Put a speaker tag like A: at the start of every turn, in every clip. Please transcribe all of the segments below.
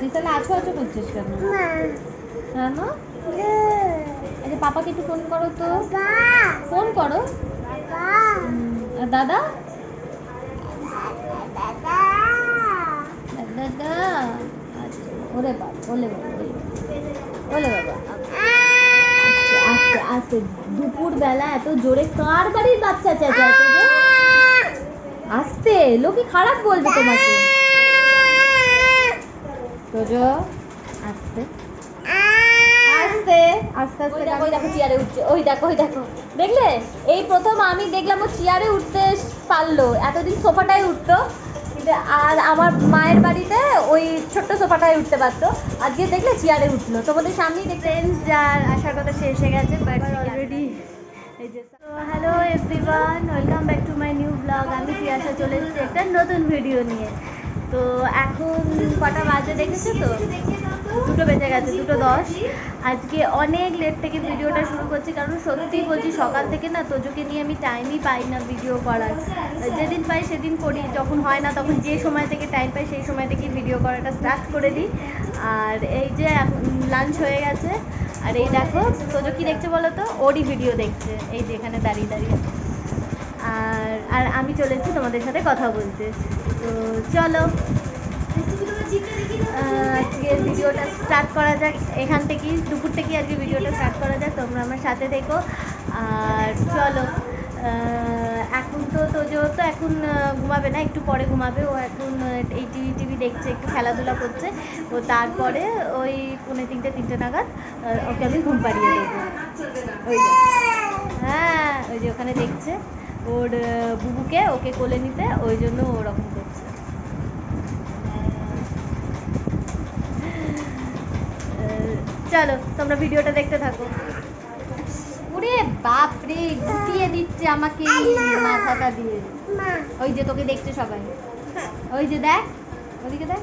A: আছিস তাহলে আছো আছো করছিস কেন? মা আচ্ছা পাপাকে একটু ফোন করো তো। ফোন করো। আর দাদা? দাদা। আচ্ছা ওরে বাবা ওলে বাবা ওলে বাবা, আস্তে আস্তে দুপুর বেলা এত জোরে কার বাড়ির বাচ্চা চেঁচায়? আস্তে লোকে খারাপ বলবে তোমাকে। তোজো আস্তে। আস্তে। আস্তে আস্তে দেখো ওই দেখো চেয়ারে উঠছে। ওই দেখো ওই দেখো। দেখলে? এই প্রথম আমি দেখলাম ও চেয়ারে উঠতে পারল। এতদিন সোফাটাই উঠতো। আর আমার মায়ের বাড়িতে ওই ছোট্ট সোফাটাই উঠতে পারতো। আজকে দেখলে চেয়ারে উঠল। তোমাদের সামনেই দেখতে
B: যার আসার কথা সে এসে গেছে বাট অলরেডি তো hello everyone welcome back to my new blog আমি পিয়াসা চলে এসেছি একটা নতুন ভিডিও নিয়ে। তো এখন কটা বাজে দেখেছ তো? দুটো বেজে গেছে, দুটো দশ। আজকে অনেক লেট থেকে ভিডিওটা শুরু করছি, কারণ সত্যি বলছি সকাল থেকে না তোজোকে নিয়ে আমি টাইমই পাই না ভিডিও করার। যেদিন পাই সেদিন করি, যখন হয় না তখন যে সময় থেকে টাইম পাই সেই সময় থেকে ভিডিও করাটা স্টার্ট করে দিই। আর এই যে লাঞ্চ হয়ে গেছে, আর এই দেখো, তোজো কি দেখছে বলো তো? ওরই ভিডিও দেখছে, এই যে এখানে দাঁড়িয়ে দাঁড়িয়ে। আর আর আমি চলে এসেছি তোমাদের সাথে কথা বলতে। তো চলো। আহ, আজকের ভিডিওটা স্টার্ট করা যাক। এখান থেকেই দুপুর থেকেই আজকে ভিডিওটা স্টার্ট করা যাক। তোমরা আমার সাথে দেখো আর চলো। এখন তো তোজো তো এখন ঘুমাবে না একটু পরে ঘুমাবে। ও এখন এই টিভি টিভি দেখছে একটু খেলাধুলা করছে। ও তারপরে ওই পৌনে তিনটে তিনটে নাগাদ ওকে আমি ঘুম পাড়িয়ে দেবো। ওই হ্যাঁ ওই যে ওখানে দেখছে। ওর বুবুকে ওকে কোলে নিতে ওই জন্য ওরকম করছে। চলো তোমরা ভিডিওটা দেখতে থাকো।
A: ওরে বাপ রে গুটিয়ে দিচ্ছে আমাকে মাথাটা দিয়ে। ওই যে তোকে দেখছে সবাই। ওই যে দেখ ওদিকে দেখ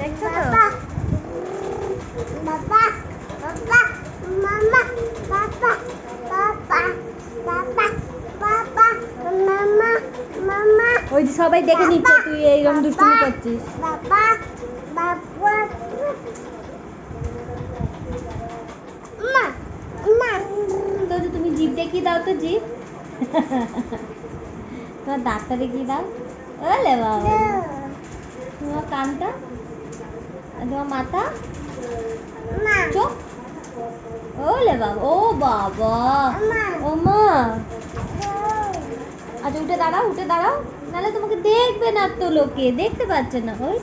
B: দেখছ তো
A: ওই যে সবাই দেখে নিচ্ছে তুই এইরকম দুষ্টুমি করছিস। তুমি জিভ দেখিয়ে দাও তো জিভ। তোমার দাঁতটা দেখিয়ে দাও। ওলে বাবা। তোমার কানটা তোমার মাথা। চোখ। ওলে বাবা। ও বাবা। ও মা। আচ্ছা উঠে দাঁড়াও উঠে দাঁড়াও। নাহলে তোমাকে দেখবে না তো লোকে, দেখতে পাচ্ছে না। ওই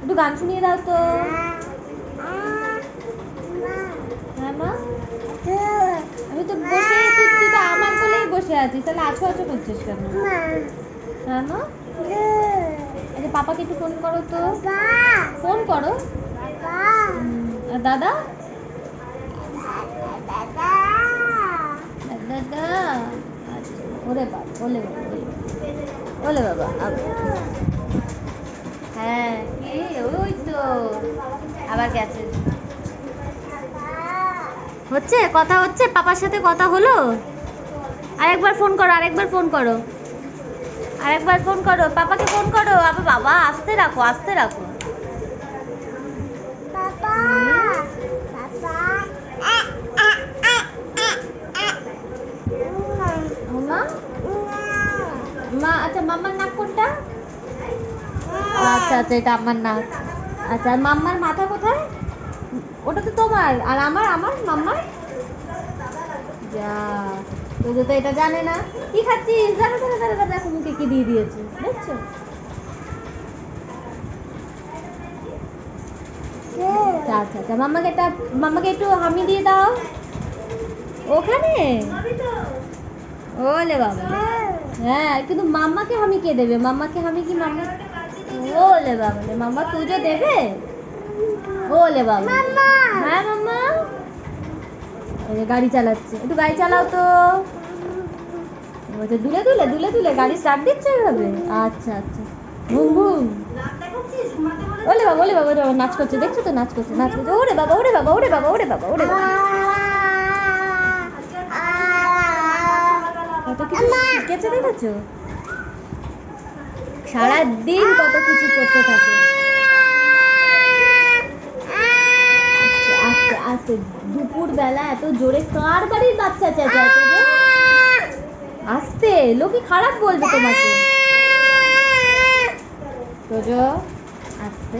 A: একটু গান শুনিয়ে দাও তো। হ্যাঁ আমি তো বসে তুই তো আমার কোলেই বসে আছিস। তাহলে আছো আছো করছিস কেন? হ্যাঁ মা। আচ্ছা পাপাকে একটু ফোন করো তো। ফোন করো। দাদা? দাদা। আচ্ছা ওরে বাবা ওলে বাবা ওলে বাবা ওলে বাবা হ্যাঁ ওই তো। আবার গেছে হচ্ছে? কথা হচ্ছে? পাপার সাথে কথা হলো? আরেকবার ফোন করো আরেকবার ফোন করো। আরেকবার ফোন করো পাপাকে ফোন করো। আবার বাবা আসতে রাখো আসতে রাখো। মা আচ্ছা মাম্মার নাক কোনটা? আচ্ছা আচ্ছা এটা আমার নাক। আচ্ছা আর মাম্মার মাথা কোথায়? ওটা তো তোমার। আর আমার আমার মাম্মার? যা। তোদের তো এটা জানে না। কি খাচ্ছিস? জানো জানো জানো দেখো মুখে কি দিয়ে দিয়েছে। দেখছ? আচ্ছা আচ্ছা মাম্মাকে একটা মাম্মাকে একটু হামি দিয়ে দাও। ওখানে? ওলে বাবা। হ্যাঁ কিন্তু মাম্মাকে হামি কে দেবে? মাম্মাকে হামি কি মাম্মা? ওলে বাবা মাম্মা তুজো দেবে? ওলে বাবা। হ্যাঁ যে গাড়ি চালাচ্ছে। একটু গাড়ি চালাও তো। বলছে দুলে দুলে দুলে দুলে গাড়ি স্টার্ট দিচ্ছে এভাবে? আচ্ছা আচ্ছা। ঘুম ঘুম। ওলে বাবা ওলে বাবা ওরে বাবা নাচ করছে। দেখছ তো নাচ করছে নাচ করছে। ওরে বাবা ওরে বাবা ওরে বাবা ওরে বাবা ওরে বাবা। কত কিছু শিখেছে দেখেছ? সারাদিন কত কিছু করতে থাকে। আস্তে দুপুর বেলা এত জোরে কার বাড়ির বাচ্চা চেঁচায় তো আস্তে, লোকে খারাপ বলবে তোমাকে। তোজো, আস্তে।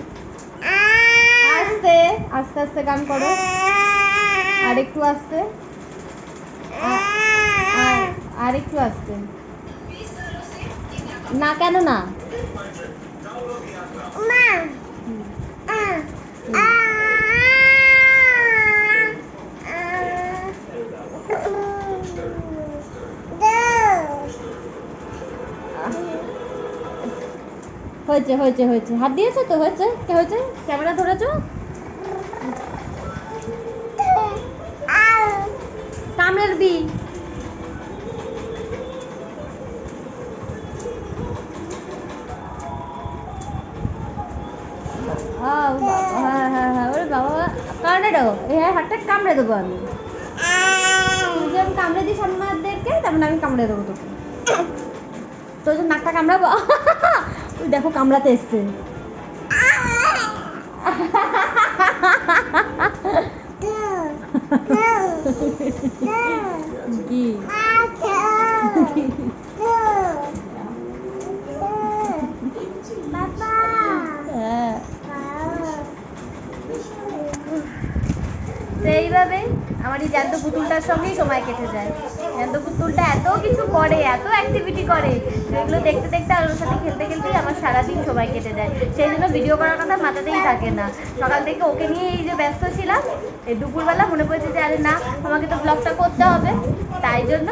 A: আস্তে আস্তে আস্তে গান করো। আর একটু আস্তে আর- একটু আস্তে। না, কেন না? হয়েছে হয়েছে হয়েছে। হাত দিয়েছ তো? হয়েছে? কে হয়েছে? ক্যামেরা ধরেছো? কামড়ের দি কামড়ে দেবো আমি। কামড়ে তেমন আমি কামড়ে দেবো তোকে। তোর নাকটা কামড়াবো। ওই দেখো কামড়াতে এসছে। কি?
B: এইভাবে আমার এই জ্যান্ত পুতুলটার সঙ্গেই সময় কেটে যায়। জ্যান্ত পুতুলটা এত কিছু করে এত অ্যাক্টিভিটি করে। এগুলো দেখতে দেখতে আর ওর সাথে খেলতে খেলতেই আমার সারাদিন সময় কেটে যায়। সেই জন্য ভিডিও করার কথা মাথাতেই থাকে না। সকাল থেকে ওকে নিয়ে এই যে ব্যস্ত ছিলাম এই দুপুরবেলা মনে পড়েছে যে আরে না আমাকে তো ব্লগটা করতে হবে। তাই জন্য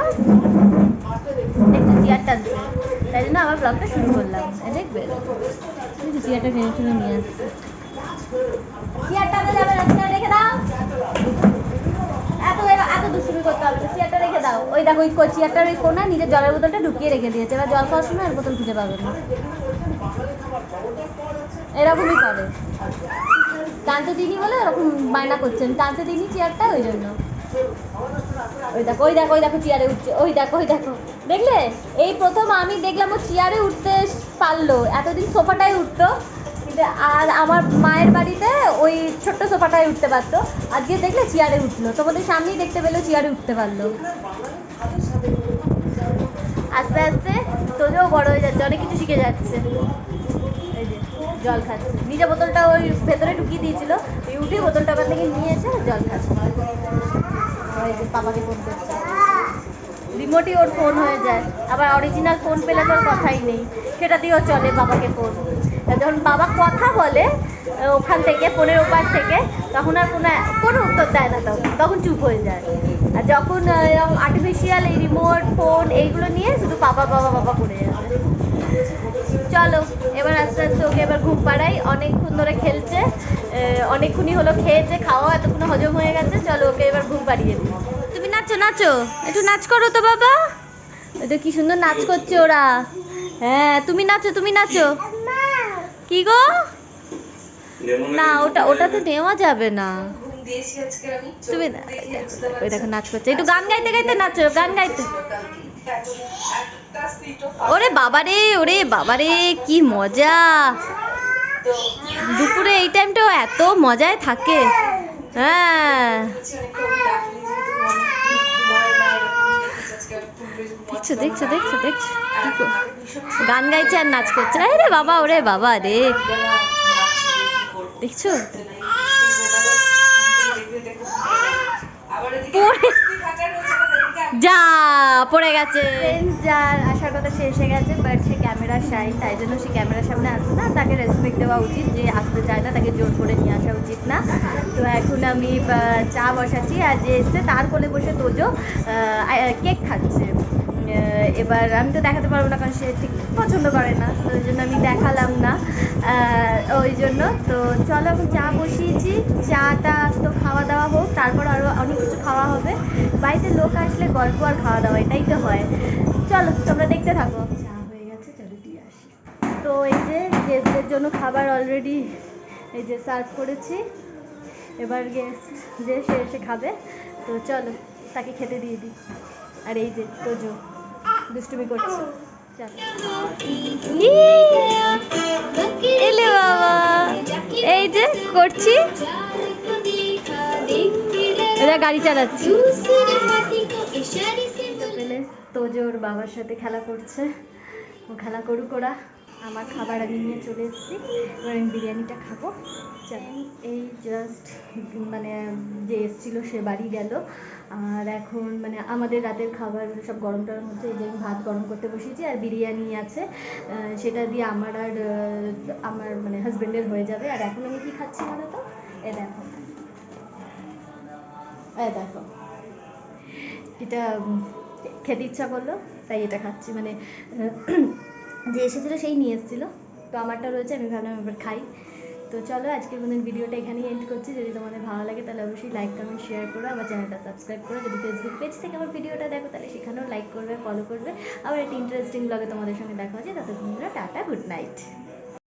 B: একটু চেয়ার টানছে তাই জন্য আমার ব্লগটা শুরু করলাম। দেখবে?
A: চেয়ারটা নিয়ে আসছে।
B: চেয়ারটা যাবে না রেখে দাও এত এত দুষ্টুমি করতে হবে না চেয়ারটা রেখে দাও ওই দেখো ওই চেয়ারটার ওই কোনা নিজের জলের বোতলটা ঢুকিয়ে রেখে দিয়েছে। এবার জল খাওয়ার সময় আর বোতল খুঁজে পাবে না।
A: এরকমই করে। টানতে দিনই বলে এরকম বায়না করছেন। টানতে দিনই চেয়ারটা ওই জন্য। ওই দেখো ওই দেখো ওই দেখো চেয়ারে উঠছে। ওই দেখো ওই দেখো। দেখলে? এই প্রথম আমি দেখলাম ও চেয়ারে উঠতে পারল। এতদিন সোফাটায় উঠতো। আর আমার মায়ের বাড়িতে ওই ছোট্ট সোফাটায় উঠতে পারতো। আজকে দেখলে চেয়ারে উঠল। তোমাদের সামনেই দেখতে পেল চেয়ারে উঠতে পারল।
B: আস্তে আস্তে তোদেরও বড় হয়ে যাচ্ছে, অনেক কিছু শিখে যাচ্ছে। জল খাচ্ছে। নিজে বোতলটা ওই ভেতরে ঢুকিয়ে দিয়েছিল উঠে বোতলটা ওখান থেকে নিয়ে এসে জল খাচ্ছে। পাপাকে ফোন করছে। রিমোটই ওর ফোন হয়ে যায়। আবার অরিজিনাল ফোন পেলে তো কথাই নেই। সেটা দিয়েও চলে বাবাকে ফোন যখন বাবা কথা বলে ওখান থেকে ফোনের ওপার থেকে তখন আর কোনো কোনো উত্তর দেয় না তখন। তখন চুপ হয়ে যায়। আর যখন এরকম আর্টিফিশিয়াল এই রিমোট ফোন এইগুলো নিয়ে শুধু বাবা বাবা বাবা করে যাবে চলো এবার আস্তে আস্তে ওকে এবার ঘুম পাড়াই। অনেকক্ষণ ধরে খেলছে অনেকক্ষণই হলো খেয়েছে খাওয়া এতক্ষণ হজম হয়ে গেছে। চলো ওকে এবার ঘুম পাড়িয়ে দিই। তুমি নাচো নাচো। একটু নাচ করো তো বাবা। ওই তো কি সুন্দর নাচ করছে ওরা। হ্যাঁ তুমি নাচো তুমি নাচো। কি গো? না ওটা ওটা তো নেওয়া যাবে না। তুমি ওই দেখো নাচ করছে। একটু গান গাইতে গাইতে নাচো গান গাইতে। ওরে বাবারে ওরে বাবারে কি মজা। দুপুরে এই টাইমটাও এত মজায় থাকে। হ্যাঁ। দেখছ দেখছ দেখছ দেখছ। গান গাইছে আর নাচ করছে। আরে বাবা, ওরে বাবা রে। দেখছ? যা, পড়ে গেছে। যার আসার কথা সে এসে গেছে বাট সে ক্যামেরা শাই তাই জন্য সে ক্যামেরার সামনে আসে না। তাকে রেসপেক্ট দেওয়া উচিত যে আসতে চায় না, তাকে জোর করে নিয়ে আসা উচিত না। তো এখন আমি চা বসাচ্ছি, আর যে এসছে তার কোলে বসে তোজো কেক খাচ্ছে। এবার আমি তো দেখাতে পারব না কারণ সে ঠিক পছন্দ করে না তো ওই জন্য আমি দেখালাম না। আহ, ওই জন্য তো চলো এখন চা বসিয়েছি চাটা তো খাওয়া দাওয়া হোক তারপর আরও অনেক কিছু খাওয়া হবে। বাড়িতে লোক আসলে গল্প আর খাওয়া দাওয়া এটাই তো হয়। চলো তোমরা দেখতে থাকো। চা হয়ে গেছে চলো দিয়ে আসি। তো এই যে গেস্টদের জন্য খাবার অলরেডি এই যে সার্ভ করেছি। এবার গেস্ট যে সে এসে খাবে তো চলো তাকে খেতে দিয়ে দিই। আর এই যে তোজো। দুষ্টুমি করছে। এলে বাবা। এই যে করছি। এরা গাড়ি চালাচ্ছি। তো পেলে তোজো ওর বাবার সাথে খেলা করছে। ও খেলা করুক ওরা। আমার খাবার আমি নিয়ে চলে এসেছি। এবার আমি বিরিয়ানিটা খাব। এই জাস্ট মানে যে এসেছিল সে বাড়ি গেল। আর এখন মানে আমাদের রাতের খাবার সব গরম টরম হচ্ছে, এই যে আমি ভাত গরম করতে বসেছি আর বিরিয়ানি আছে। সেটা দিয়ে আমার আর আমার মানে হাজবেন্ডের হয়ে যাবে। আর এখন আমি কি খাচ্ছি বলো তো? এ দেখো। এই দেখো। এটা খেতে ইচ্ছা করল, তাই এটা খাচ্ছি। মানে যে এসেছিল সেই নিয়ে এসেছিল। তো আমারটা রয়েছে, আমি ভাবলাম এবার খাই। তো চলো, আজকের মতন ভিডিওটা এখানেই এন্ড করছি। যদি তোমাদের ভালো লাগে, তাহলে অবশ্যই লাইক কমেন্ট শেয়ার করো, আমার চ্যানেলটা সাবস্ক্রাইব করো। যদি ফেসবুক পেজ থেকে আমার ভিডিওটা দেখো, তাহলে সেখানেও লাইক করবে ফলো করবে। আবার একটা ইন্টারেস্টিং ব্লগে তোমাদের সঙ্গে দেখা হচ্ছে। ততক্ষণ টাটা গুড নাইট